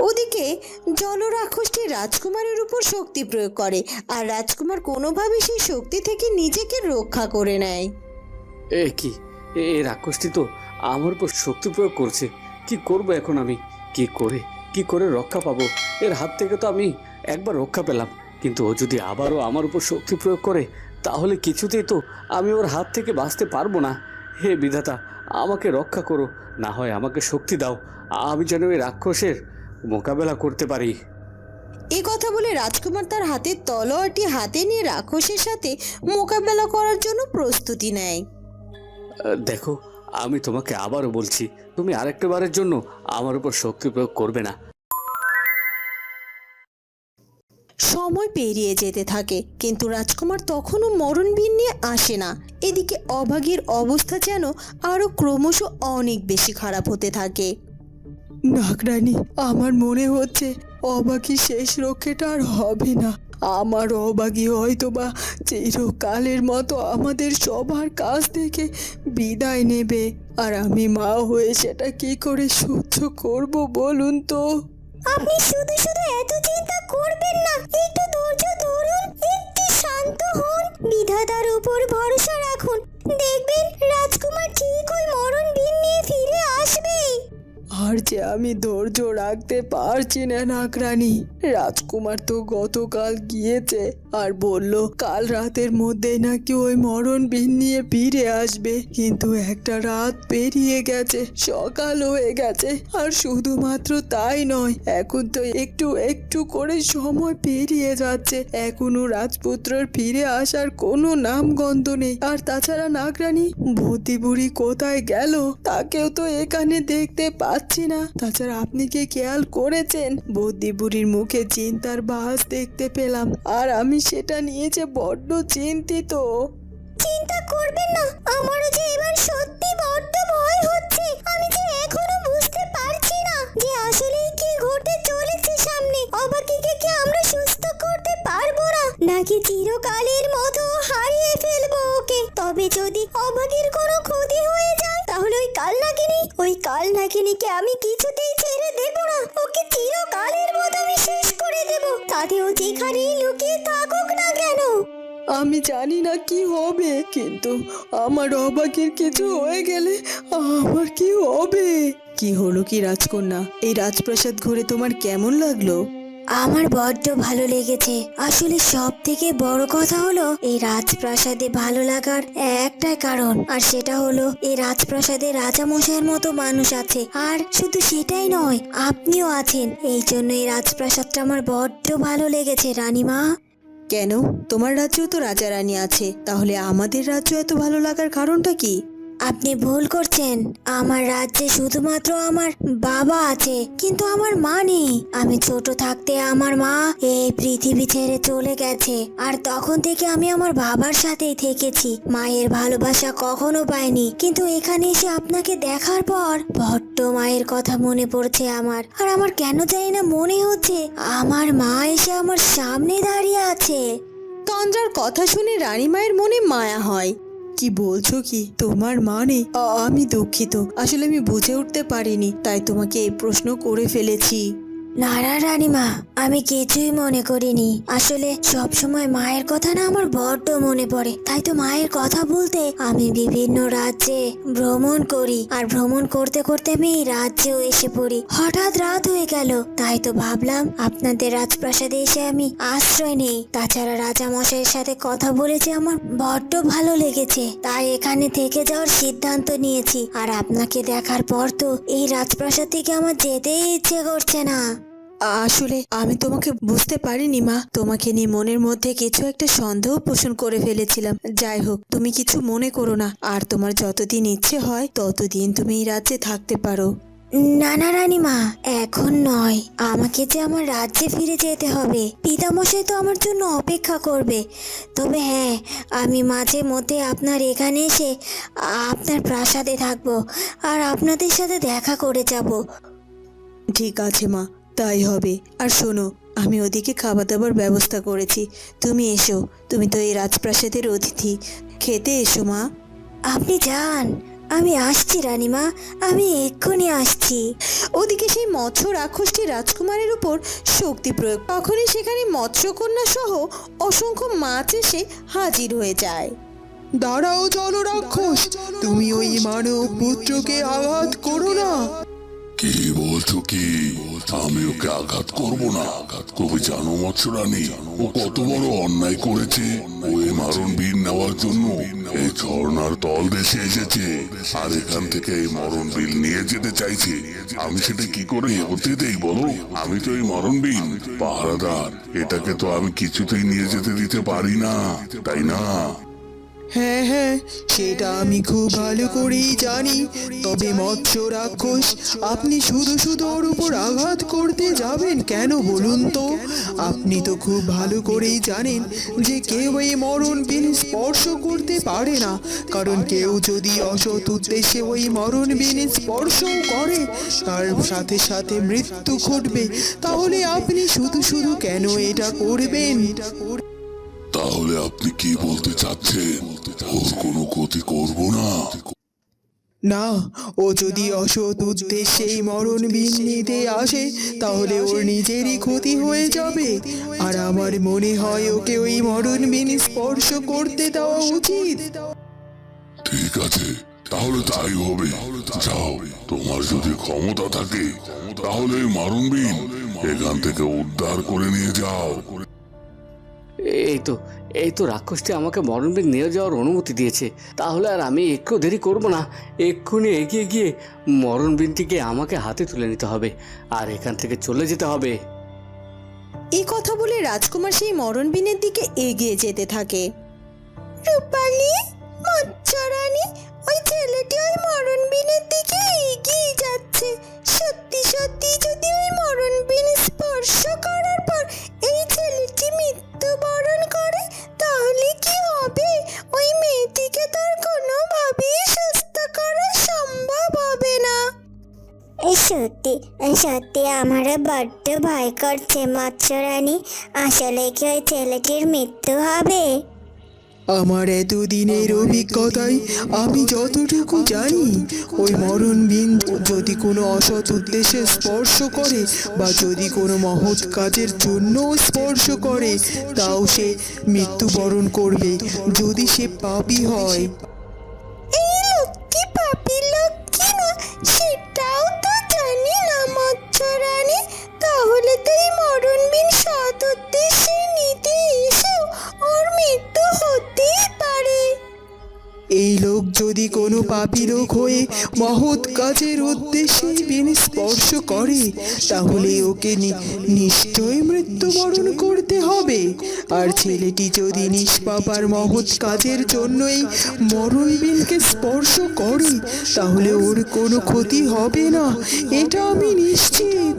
ওদিকে জলরাক্ষসটি রাজকুমারের উপর শক্তি প্রয়োগ করে, আর রাজকুমার কোনোভাবে সেই শক্তি থেকে নিজেকে রক্ষা করে নেয়। এ কি? এ রাক্ষসটি তো আমার উপর শক্তি প্রয়োগ করছে। কি করব এখন আমি? কি করে? কি করে রক্ষা পাবো? এর হাত থেকে তো আমি একবার রক্ষা পেলাম। কিন্তু ও যদি আবারও আমার উপর শক্তি প্রয়োগ করে, তাহলে কিছুতেই তো আমি ওর হাত থেকে বাঁচতে পারব না। হে বিধাতা, আমাকে রক্ষা করো, না হয় আমাকে শক্তি দাও। আমি যেন ওই রাক্ষসের মোকাবেলা করতে পারি। এই কথা বলে রাজকুমার তার হাতের তলোয়ারটি হাতে নিয়ে রাক্ষসের সাথে মোকাবেলা করার জন্য প্রস্তুতি নেয়। আহ, দেখো আমি তোমাকে আবারও বলছি তুমি আরেকটা বারের জন্য আমার উপর শক্তি প্রয়োগ করবে না। সময় পেরিয়ে যেতে থাকে কিন্তু রাজকুমার তখনও মরণবীর নিয়ে আসে না। এদিকে অভাগীর অবস্থা যেন আরও ক্রমশ অনেক বেশি খারাপ হতে থাকে। নাগরানি, আমার মনে হচ্ছে অবাকি শেষ রক্ষেটা আর হবে না। আমার অবাগী হয়তো বা চিরকালের মতো আমাদের সবার কাছ থেকে বিদায় নেবে। আর আমি মা হয়ে সেটা কি করে সহ্য করব বলুন তো? আপনি শুধু শুধু এত চিন্তা করবেন না, একটু ধৈর্য ধরুন, একটু শান্ত হন। বিধাতার উপর ভরসা রাখুন। আর যে আমি ধৈর্য রাখতে পারছি না, নাগরানি। রাজকুমার তো গতকাল গিয়েছে আর বলল, কাল রাতের মধ্যে নাকি ওই মরণ বিন নিয়ে ফিরে আসবে। কিন্তু একটা রাত পেরিয়ে গেছে, সকাল হয়ে গেছে, আর শুধুমাত্র তাই নয়, এখন তো একটু একটু করে সময় পেরিয়ে যাচ্ছে। এখনও রাজপুত্রর ফিরে আসার কোনো নামগন্ধ নেই। আর তাছাড়া, নাগরানি ভূতি বুড়ি কোথায় গেল? তাকেও তো এখানে দেখতে পাচ্ছি না। তাছাড়া আপনি কি খেয়াল করেছেন? বৌদি বুড়ির মুখে চিন্তার বাস দেখতে পেলাম। আর আমি সেটা নিয়ে যে বড্ড চিন্তিত। চিন্তা করবেন না। আমারও যে এবার সত্যি বড্ড ভয় হচ্ছে। আমি যে এখনও বুঝতে পারছি না যে আসলে কি ঘটে চলেছে সামনে। অবাকিকে কি আমরা সুস্থ করতে পারব না? নাকি চিরকালের মতো হারিয়ে ফেলব ওকে? তবে যদি অবাকির কোনো ক্ষতি হয়ে যায় তাহলে ওই কাল নাগিনী, ওই কাল নাগিনীকে আমি কিছুতেই ছেড়ে দেব না। ওকে চিরকালের মতো আমি শেষ করে দেব। তাতে ও যেখানেই লুকিয়ে থাকুক না কেন? আমি জানি না কি হবে, কিন্তু আমার অবাকের কিছু হয়ে গেলে আমার কি হবে? কি হলো কি রাজকন্যা? এই রাজপ্রাসাদ ঘুরে তোমার কেমন লাগল? আমার বড্ড ভালো লেগেছে। আসলে সব থেকে বড় কথা হলো, এই রাজপ্রাসাদে ভালো লাগার একটাই কারণ, আর সেটা হলো, এই রাজপ্রাসাদে রাজা মশাইয়ের মতো মানুষ আছে। আর শুধু সেটাই নয়, আপনিও আছেন। এই জন্য এই রাজপ্রাসাদটা আমার বড্ড ভালো লেগেছে, রানীমা। কেন? তোমার রাজ্যেও তো রাজা রানী আছে। তাহলে আমাদের রাজ্য এত ভালো লাগার কারণটা কি? আপনি ভুল করছেন। আমার রাজ্যে শুধুমাত্র আমার বাবা আছে, কিন্তু আমার মা নেই। আমি ছোট থাকতে আমার মা এই পৃথিবী ছেড়ে চলে গেছে, আর তখন থেকে আমি আমার বাবার সাথেই থেকেছি। মায়ের ভালোবাসা কখনো পাইনি, কিন্তু এখানে এসে আপনাকে দেখার পর বড্ড মায়ের কথা মনে পড়ছে আমার। আর আমার কেন জানি না মনে হচ্ছে আমার মা এসে আমার সামনে দাঁড়িয়ে আছে। তন্দ্রার কথা শুনে রানীমায়ের মনে মায়া হয়। কি বলছো কি? তোমার মানে? আমি দুঃখিত। আসলে আমি বুঝে উঠতে পারিনি, তাই তোমাকে এই প্রশ্ন করে ফেলেছি। নারা রানীমা, আমি কিছুই মনে করিনি। আসলে সব সময় মায়ের কথা না আমার বড্ড মনে পড়ে। তাই তো মায়ের কথা বলতে আমি বিভিন্ন রাজ্যে ভ্রমণ করি আর ভ্রমণ করতে করতে আমি এই রাজ্যেও এসে পড়ি। হঠাৎ রাত হয়ে গেল। তাই তো ভাবলাম আপনাদের রাজপ্রাসাদে এসে আমি আশ্রয় নেই। তাছাড়া রাজা মশাইয়ের সাথে কথা বলেছে আমার বড্ড ভালো লেগেছে। তাই এখানে থেকে যাওয়ার সিদ্ধান্ত নিয়েছি। আর আপনাকে দেখার পর তো এই রাজপ্রাসাদ থেকে আমার যেতেই ইচ্ছে করছে না। আসলে আমি তোমাকে বুঝতে পারিনি মা। তোমাকে নিয়ে মনের মধ্যে কিছু একটা সন্দেহ পোষণ করে ফেলেছিলাম। যাই হোক তুমি কিছু মনে করো না। আর তোমার যতদিন ইচ্ছে হয় ততদিন তুমি এই রাজ্যে থাকতে পারো। না না রানীমা এখন নয়। আমাকে যে আমার রাজ্যে ফিরে যেতে হবে পিতামশাই তো আমার জন্য অপেক্ষা করবে। তবে হ্যাঁ আমি মাঝে মধ্যে আপনার এখানে এসে আপনার প্রাসাদে থাকব আর আপনাদের সাথে দেখা করে যাব। ঠিক আছে মা। তাই হবে। আর শোনো আমি ওদিকে খাবার দাবার ব্যবস্থা করেছি। তুমি এসো তুমি তো এই রাজপ্রাসাদের অতিথি। খেতে এসো মা। আপনি যান। আমি আসছি রানীমা। আমি এক্ষুনি আসছি। ওদিকে সেই মৎস্য রাক্ষসটি রাজকুমারের উপর শক্তি প্রয়োগ। তখনই সেখানে মৎস্যকন্যা সহ অসংখ্য মাছ এসে হাজির হয়ে যায়। দাঁড়াও চলো রাক্ষস তুমি ওই মানব পুত্রকে আঘাত করো না। কি বলছো কি? আমি ওকে আঘাত করব না। আঘাত তুমি জানো মৎস্যরানী, ও কত বড় অন্যায় করেছে। ও মারণ বীর নেওয়ার জন্য এই ঝর্ণার তল দেশে এসেছে। আর এখান থেকে এই মরণ বিল নিয়ে যেতে চাইছে। আমি সেটা কি করে হতে দেই বলো? আমি তো এই মরণ বিল পাহারাদার। এটাকে তো আমি কিছুতেই নিয়ে যেতে দিতে পারি না, তাই না? হ্যাঁ হ্যাঁ সেটা আমি খুব ভালো করেই জানি। তবে মৎস্য রাক্ষস, আপনি শুধু শুধু ওর উপর আঘাত করতে যাবেন কেন বলুন তো? আপনি তো খুব ভালো করেই জানেন যে কেউ এই মরণ বিন স্পর্শ করতে পারে না। কারণ কেউ যদি অসৎ উদ্দেশ্যে ওই মরণ বিন স্পর্শ করে, তার সাথে সাথে মৃত্যু ঘটবে। তাহলে আপনি শুধু শুধু কেন এটা করবেন? তাহলে আপনি কি বলতে চাচ্ছেন? ওর কোনো ক্ষতি করব না? না ও যদি অসৎ উদ্দেশ্যে মরণ বিন নিতে আসে তাহলে ওর নিজেরই ক্ষতি হয়ে যাবে। আর আমার মনে হয় ওকে ওই মরণ বিন স্পর্শ করতে দেওয়া উচিত। ঠিক আছে তাহলে তাই হবে। যাও তোমার যদি ক্ষমতা থাকে তাহলে মারুন বিন এখান থেকে উদ্ধার করে নিয়ে যাও। এই তো এই তো রাক্ষসটি আমাকে মরণবীর নিয়ে যাওয়ার অনুমতি দিয়েছে। তাহলে আর আমি একটু দেরি করব না। এক্ষুনি এগিয়ে গিয়ে মরণবিনটিকে আমাকে হাতে তুলে নিতে হবে আর এখান থেকে চলে যেতে হবে। এই কথা বলে রাজকুমার সেই মরণবিনের দিকে এগিয়ে যেতে থাকে। রূপালী, মৎস্যরানী সত্যি আমারও বড্ড ভয় করছে মৎস্যরানী আসলে কি ওই ছেলেটির মৃত্যু হবে? আমার এতদিনের অভিজ্ঞতায় আমি যতটুকু জানি, ওই মরণ বিন যদি কোনো অসৎ উদ্দেশ্যে স্পর্শ করে বা যদি কোনো মহৎ কাজের জন্য স্পর্শ করে, তাও সে মৃত্যুবরণ করবে, যদি সে পাপী হয়। কাজের উদ্দেশ্যে বিন স্পর্শ করে, তাহলে ওকে নিশ্চয় মৃত্যুবরণ করতে হবে। আর ছেলেটি যদি নিষ্পাপার মহৎ কাজের জন্যই মরণ বিনকে স্পর্শ করে, তাহলে ওর কোনো ক্ষতি হবে না। এটা আমি নিশ্চিত।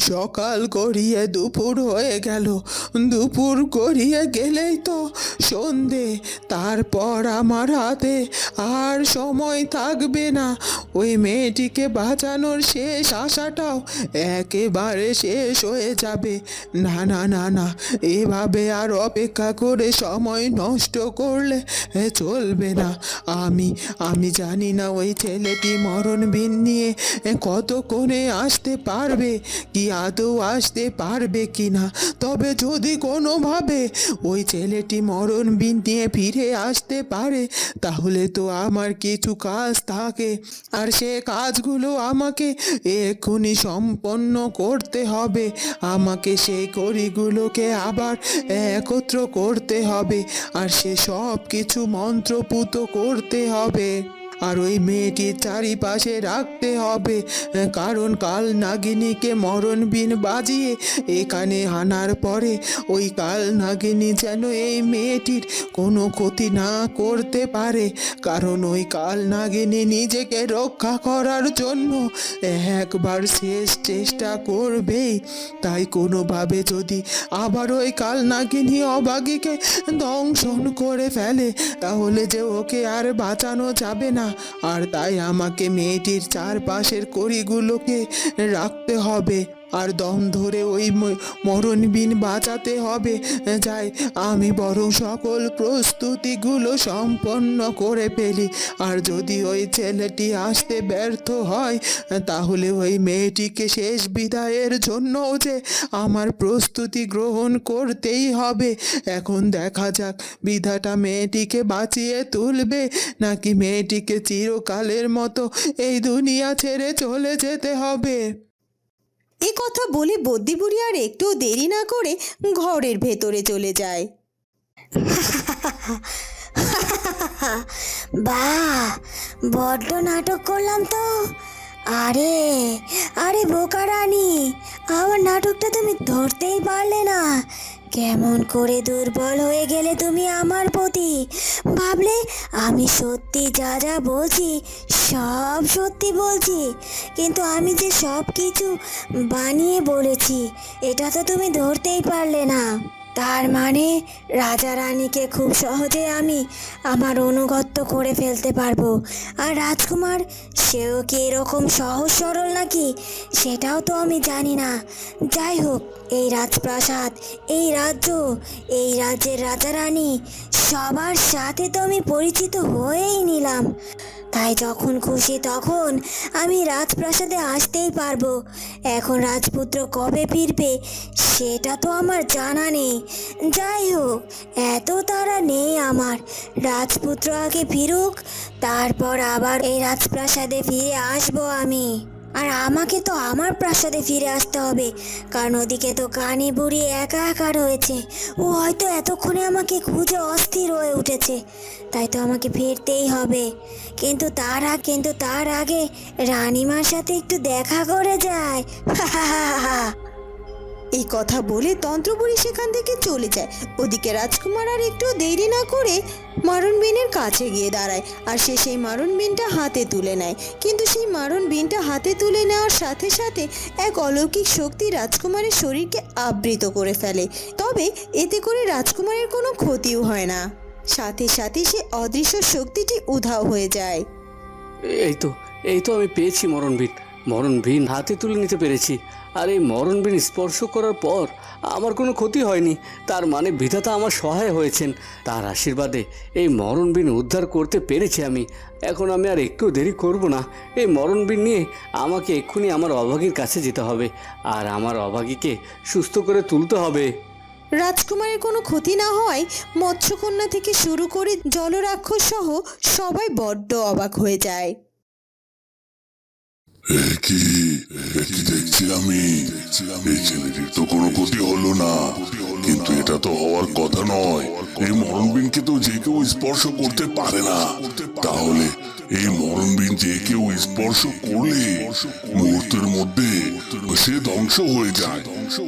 সকাল গড়িয়ে দুপুর হয়ে গেল। দুপুর গড়িয়ে গেলেই তো সন্ধে। তারপর আমার হাতে আর সময় থাকবে না। ওই মেয়েটিকে বাঁচানোর শেষ আশাটাও একেবারে শেষ হয়ে যাবে। না না না না, এভাবে আর অপেক্ষা করে সময় নষ্ট করলে চলবে না। আমি আমি জানি না ওই ছেলেটি মরণবিন নিয়ে কতক্ষণে আসতে পারবে, কি আদৌ আসতে পারবে কি না। তবে যদি কোনোভাবে ওই ছেলেটি মরণবিন নিয়ে ফিরে আসতে পারে, তাহলে তো আমার কিছু কাজ থাকে। আর সে কাজগুলো আমাকে এক্ষুনি সম্পন্ন করতে হবে। আমাকে সেই করিগুলোকে আবার একত্র করতে হবে। আর সে সব কিছু মন্ত্রপুত করতে হবে। আর ওই মেয়েটির চারিপাশে রাখতে হবে। কারণ কাল নাগিনীকে মরণ বিন বাজিয়ে এখানে আনার পরে ওই কাল নাগিনী যেন এই মেয়েটির কোনো ক্ষতি না করতে পারে। কারণ ওই কাল নাগিনী নিজেকে রক্ষা করার জন্য একবার শেষ চেষ্টা করবেই। তাই কোনোভাবে যদি আবার ওই কাল নাগিনী অবাগীকে দংশন করে ফেলে, তাহলে যে ওকে আর বাঁচানো যাবে না। আর তাই আমাকে মেয়েটির চারপাশের কড়িগুলোকে রাখতে হবে। আর দম ধরে ওই মরণবিন বাঁচাতে হবে। যাই, আমি বরং সকল প্রস্তুতিগুলো সম্পন্ন করে ফেলি। আর যদি ওই ছেলেটি আসতে ব্যর্থ হয়, তাহলে ওই মেয়েটিকে শেষ বিদায়ের জন্যও যে আমার প্রস্তুতি গ্রহণ করতেই হবে। এখন দেখা যাক বিধাটা মেয়েটিকে বাঁচিয়ে তুলবে নাকি মেয়েটিকে চিরকালের মতো এই দুনিয়া ছেড়ে চলে যেতে হবে। এ কথা বলে বদ্যি বুড়ি আর একটু দেরি না করে ঘরের ভেতরে চলে যায়। বা, বড্ড নাটক করলাম তো। আরে আরে বোকা রানী, আমার নাটকটা তুমি ধরতেই পারলে না। কেমন করে দুর্বল হয়ে গেলে তুমি আমার প্রতি? ভাবলে, আমি সত্যি যা যা বলছি, সব সত্যি বলছি। কিন্তু আমি যে সব কিছু বানিয়ে বলেছি, এটা তো তুমি ধরতেই পারলে না। তার মানে রাজা রানীকে খুব সহজে আমি আমার অনুগত্য করে ফেলতে পারব। আর রাজকুমার, সেও কি এরকম সহজ সরল নাকি? সেটাও তো আমি জানি না। যাই হোক, এই রাজপ্রাসাদ, এই রাজ্য, এই রাজ্যের রাজা রানী সবার সাথে তো আমি পরিচিত হয়েই নিলাম। তাই যখন খুশি তখন আমি রাজপ্রাসাদে আসতেই পারব। এখন রাজপুত্র কবে ফিরবে সেটা তো আমার জানা নেই। যাই হোক, এত তারা নেই আমার। রাজপুত্র আগে ফিরুক, তারপর আবার এই রাজপ্রাসাদে ফিরে আসব আমি। আর আমাকে তো আমার প্রাসাদে ফিরে আসতে হবে। কারণ ওদিকে তো কানে বুড়ি একা একা রয়েছে। ও হয়তো এতক্ষণে আমাকে খুঁজে অস্থির হয়ে উঠেছে। তাই তো আমাকে ফিরতেই হবে। কিন্তু তার আগে কিন্তু তার আগে রানিমার সাথে একটু দেখা করে যায়। এই কথা বলে তন্ত্রপুরী সেখান থেকে চলে যায়। ওদিকে রাজকুমার আর একটু দেরি না করে মারণ বিনের কাছে গিয়ে দাঁড়ায় আর সে সেই মারণ বিনটা হাতে তুলে নেয়। কিন্তু সেই মারণ বিনটা হাতে তুলে নেওয়ার সাথে সাথে এক অলৌকিক শক্তি রাজকুমারের শরীরকে আবৃত করে ফেলে। তবে এতে করে রাজকুমারের কোনো ক্ষতিও হয় না। সাথে সাথে সে অদৃশ্য শক্তিটি উধাও হয়ে যায়। এই তো এই তো আমি পেয়েছি মরণবিন মরণবিন হাতে তুলে নিতে পেরেছি। আর এই মরণবিন স্পর্শ করার পর আমার কোনো ক্ষতি হয়নি। তার মানে বিধাতা আমার সহায় হয়েছেন। তার আশীর্বাদে এই মরণবিন উদ্ধার করতে পেরেছি আমি। এখন আমি আর একটু দেরি করব না। এই মরণবিন নিয়ে আমাকে এক্ষুনি আমার অভাগীর কাছে যেতে হবে। আর আমার অভাগীকে সুস্থ করে তুলতে হবে। রাজকুমারের কোনো ক্ষতি না হওয়ায় মৎস্যকন্যা থেকে শুরু করে জলরাক্ষস সহ সবাই বড্ড অবাক হয়ে যায়। দেখছি আমি। এই ছেলেটির তো কোনো ক্ষতি হলো না। কিন্তু এটা তো হওয়ার কথা নয়। এই মরণবিনকে তো যে কেউ স্পর্শ করতে পারে না। তাহলে এই মরণবিন যে কেউ স্পর্শ করলে মুহূর্তের মধ্যে সে ধ্বংস হয়ে যায়।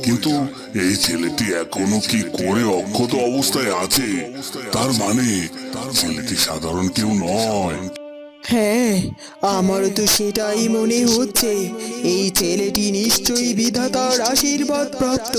কিন্তু এই ছেলেটি এখনও কি করে অক্ষত অবস্থায় আছে, তার মানে তার ছেলেটি সাধারণ কেউ নয়। হ্যাঁ আমারও তো সেটাই মনে হচ্ছে। এই ছেলেটি নিশ্চয়ই বিধাতার আশীর্বাদ প্রাপ্ত।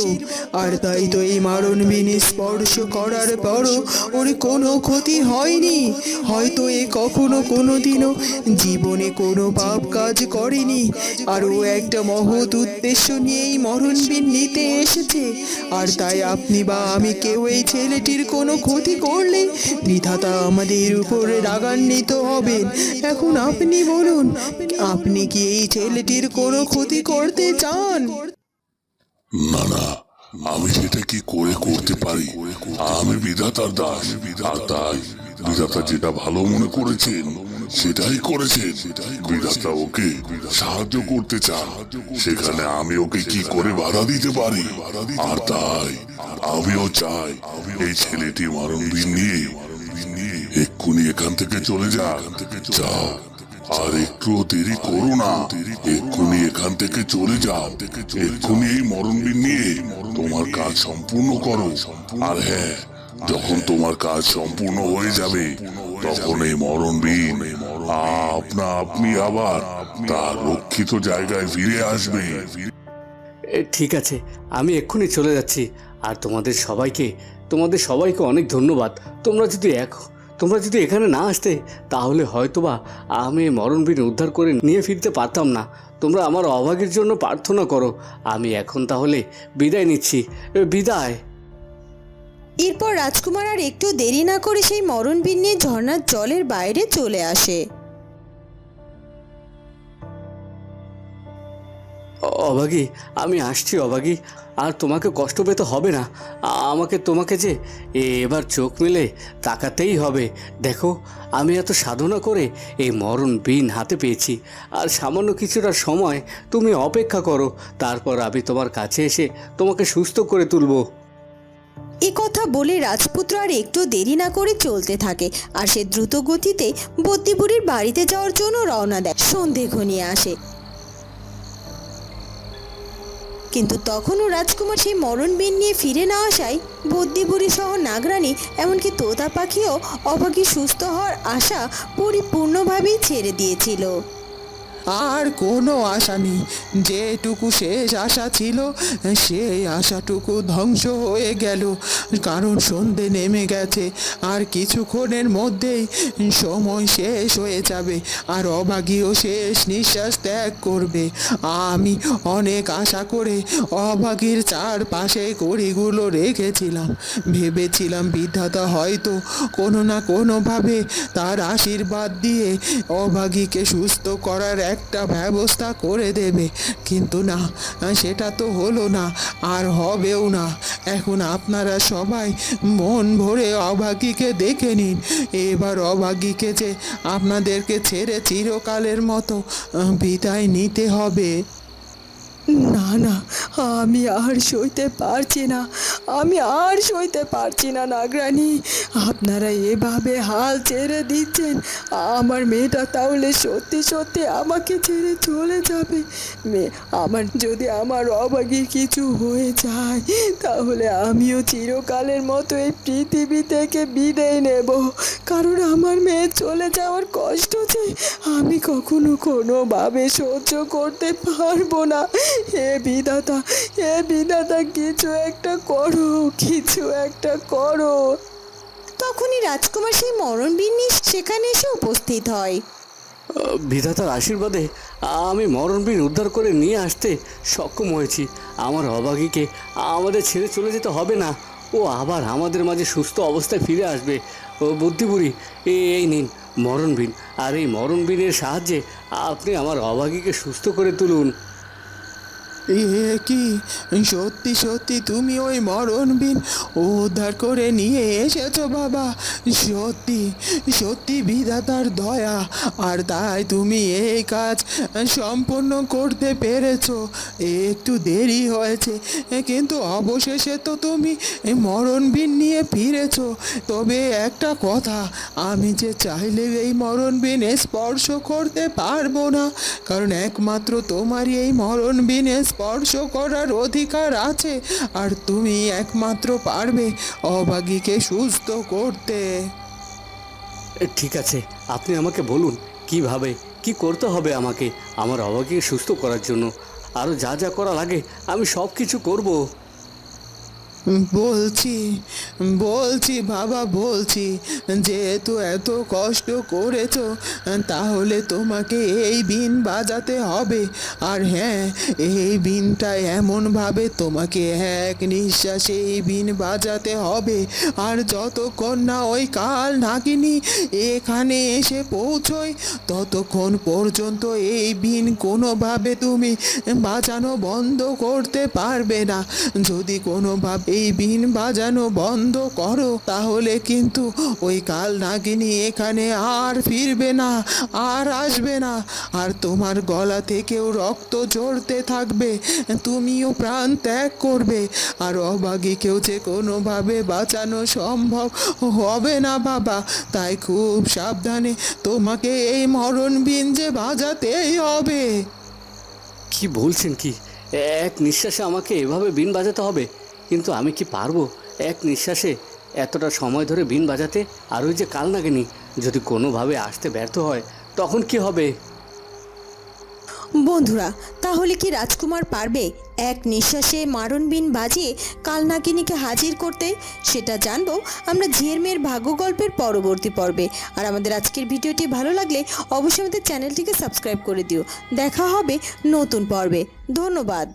আর তাই তো এই মারণ বিনে স্পর্শ করার পরও ওর কোনো ক্ষতি হয়নি। হয়তো এ কখনো কোনো দিনও জীবনে কোনো পাপ কাজ করেনি। আর ও একটা মহৎ উদ্দেশ্য নিয়েই মরণ বিন নিতে এসেছে। আর তাই আপনি বা আমি কেউ এই ছেলেটির কোনো ক্ষতি করলে বিধাতা আমাদের উপরে রাগান্বিত হবেন। এখন আপনি বলুন, আপনি কি এই ছেলেটির কোনো ক্ষতি করতে চান? না না, আমি সেটা কি করে করতে পারি? আমি বিধাতার দাস, আর তাই বিধাতা যেটা ভালো মনে করেছেন, সেটাই করেছেন। বিধাতা ওকে সাহায্য করতে চান। সেখানে আমি ওকে কি করে বাধা দিতে পারি? আর তাই আমিও চাই এই ছেলেটি মারণ বিন নিয়ে এখান থেকে চলে যা যাও। আর একটু দেরি করো না। এক্ষুনি এখান থেকে চলে যাও। এক্ষুনি এই মরণবিন নিয়ে তোমার কাজ সম্পূর্ণ করো। আর হ্যাঁ যখন তোমার কাজ সম্পূর্ণ হয়ে যাবে, তখন এই মরণবিন আপনা আপনি আবার তার রক্ষিত জায়গায় ফিরে আসবে। ঠিক আছে, আমি এক্ষুনি চলে যাচ্ছি। আর তোমাদের সবাইকে তোমাদের সবাইকে অনেক ধন্যবাদ। তোমরা যদি এক তোমরা যদি এখানে না আসতে, তাহলে হয়তোবা আমি মরণবীর উদ্ধার করে নিয়ে ফিরতে পারতাম না। তোমরা আমার অভাগের জন্য প্রার্থনা করো। আমি এখন তাহলে বিদায় নিচ্ছি। বিদায়। এরপর রাজকুমার আর একটু দেরি না করে সেই মরণবীর নিয়ে ঝর্ণার জলের বাইরে চলে আসে। অ- অভাগী আমি আসছি অভাগী আর তোমাকে কষ্ট পেতে হবে না। আমাকে, তোমাকে যে এবার চোখ মেলে তাকাতেই হবে। দেখো, আমি এত সাধনা করে এই মরণ বিন হাতে পেয়েছি। আর সামান্য কিছুটা সময় তুমি অপেক্ষা করো। তারপর আমি তোমার কাছে এসে তোমাকে সুস্থ করে তুলবো। এ কথা বলে রাজপুত্র আর একটু দেরি না করে চলতে থাকে। আর সে দ্রুত গতিতে বদ্যিপুরীর বাড়িতে যাওয়ার জন্য রওনা দেয়। সন্ধে ঘনিয়ে আসে। কিন্তু তখনও রাজকুমার সেই মরণবিন নিয়ে ফিরে না আসায় বদ্যিপুরী সহ নাগরানী, এমনকি তোতা পাখিও অভাগী সুস্থ হওয়ার আশা পরিপূর্ণভাবেই ছেড়ে দিয়েছিল। আর কোনো আশা নেই। যেটুকু শেষ আশা ছিল, সেই আশাটুকু ধ্বংস হয়ে গেল। কারণ সন্ধে নেমে গেছে, আর কিছুক্ষণের মধ্যেই সময় শেষ হয়ে যাবে, আর অভাগীও শেষ নিঃশ্বাস ত্যাগ করবে। আমি অনেক আশা করে অভাগীর চারপাশে কড়িগুলো রেখেছিলাম। ভেবেছিলাম বিধাতা হয়তো কোনো না কোনোভাবে তার আশীর্বাদ দিয়ে অভাগীকে সুস্থ করার একটা ব্যবস্থা করে দেবে। কিন্তু না, সেটা তো হলো না, আর হবেও না। এখন আপনারা সবাই মন ভরে অভাগীকে দেখে নিন। এবার অভাগীকে যে আপনাদেরকে ছেড়ে চিরকালের মতো বিদায় নিতে হবে। না না, আমি আর সইতে পারছি না, আমি আর সইতে পারছি না, নাগরানি। আপনারা এভাবে হাল ছেড়ে দিচ্ছেন, আমার মেয়েটা তাহলে সত্যি সত্যি আমাকে ছেড়ে চলে যাবে। মেয়ে আমার, যদি আমার অবাগীর কিছু হয়ে যায়, তাহলে আমিও চিরকালের মতো এই পৃথিবী থেকে বিদায় নেব। কারণ আমার মেয়ে চলে যাওয়ার কষ্ট যে, আমি কখনো কোনোভাবে সহ্য করতে পারব না। হে বিধাতা হে বিধাতা কিছু একটা করো কিছু একটা করো। তখনই রাজকুমার সেই মরণবিন নিয়ে সেখানে এসে উপস্থিত হয়। বিধাতার আশীর্বাদে আমি মরণবিন উদ্ধার করে নিয়ে আসতে সক্ষম হয়েছি। আমার অভাগীকে আমাদের ছেড়ে চলে যেতে হবে না। ও আবার আমাদের মাঝে সুস্থ অবস্থায় ফিরে আসবে। ও বুদ্ধিপুরি এই এই নিন মরণবিন আর এই মরণবিনের সাহায্যে আপনি আমার অভাগীকে সুস্থ করে তুলুন। এ কি? সত্যি সত্যি তুমি ওই মরণবিন উদ্ধার করে নিয়ে এসেছ বাবা। সত্যি সত্যি বিধাতার দয়া। আর তাই তুমি এই কাজ সম্পন্ন করতে পেরেছ। একটু দেরি হয়েছে, কিন্তু অবশেষে তো তুমি মরণবিন নিয়ে ফিরেছো। তবে একটা কথা, আমি যে চাইলে এই মরণবিনে স্পর্শ করতে পারব না, কারণ একমাত্র তোমারই এই মরণবিনে স্পর্শ করার অধিকার আছে, আর তুমি একমাত্র পারবে অভাগীকে সুস্থ করতে। ঠিক আছে, আপনি আমাকে বলুন, কীভাবে, কি করতে হবে আমাকে, আমার অভাগীকে সুস্থ করার জন্য? আরও যা যা করা লাগে, আমি সব কিছু করব। বলছি বলছি বাবা, বলছি, যেহেতু এত কষ্ট করেছ, তাহলে তোমাকে এই বিন বাজাতে হবে। আর হ্যাঁ এই বিনটা এমনভাবে তোমাকে এক নিঃশ্বাসে এই বিন বাজাতে হবে। আর যতক্ষণ না ওই কাল নাগিনি এখানে এসে পৌঁছয়, ততক্ষণ পর্যন্ত এই বিন কোনোভাবে তুমি বাজানো বন্ধ করতে পারবে না। যদি কোনোভাবে এই বিন বাজানো বন্ধ করো, তাহলে কিন্তু ওই কাল নাগিনী এখানে আর ফিরবে না, আর আসবে না। আর তোমার গলা থেকেও রক্ত ঝরতে থাকবে, তুমিও প্রাণ ত্যাগ করবে, আর অবাগীকেও যে কোনোভাবে বাঁচানো সম্ভব হবে না বাবা। তাই খুব সাবধানে তোমাকে এই মরণ বিন যে বাজাতেই হবে। কি বলছেন কি? এক নিঃশ্বাসে আমাকে এভাবে বিন বাজাতে হবে? কিন্তু আমি কি পারব? এক নিঃশ্বাসে এতটা সময় ধরে বিন বাজাতে আর ওই যে কাল নাগেনি যদি কোনোভাবে আসতে ব্যর্থ হয়, তখন কি হবে? বন্ধুরা, তাহলে কি রাজকুমার পারবে এক নিঃশ্বাসে মারণ বিন বাজিয়ে কালনাগিনীকে হাজির করতে? সেটা জানব আমরা ঝিয়ের মেয়ের ভাগ্য গল্পের পরবর্তী পর্বে। আর আমাদের আজকের ভিডিওটি ভালো লাগলে অবশ্যই আমাদের চ্যানেলটিকে সাবস্ক্রাইব করে দিও। দেখা হবে নতুন পর্বে। ধন্যবাদ।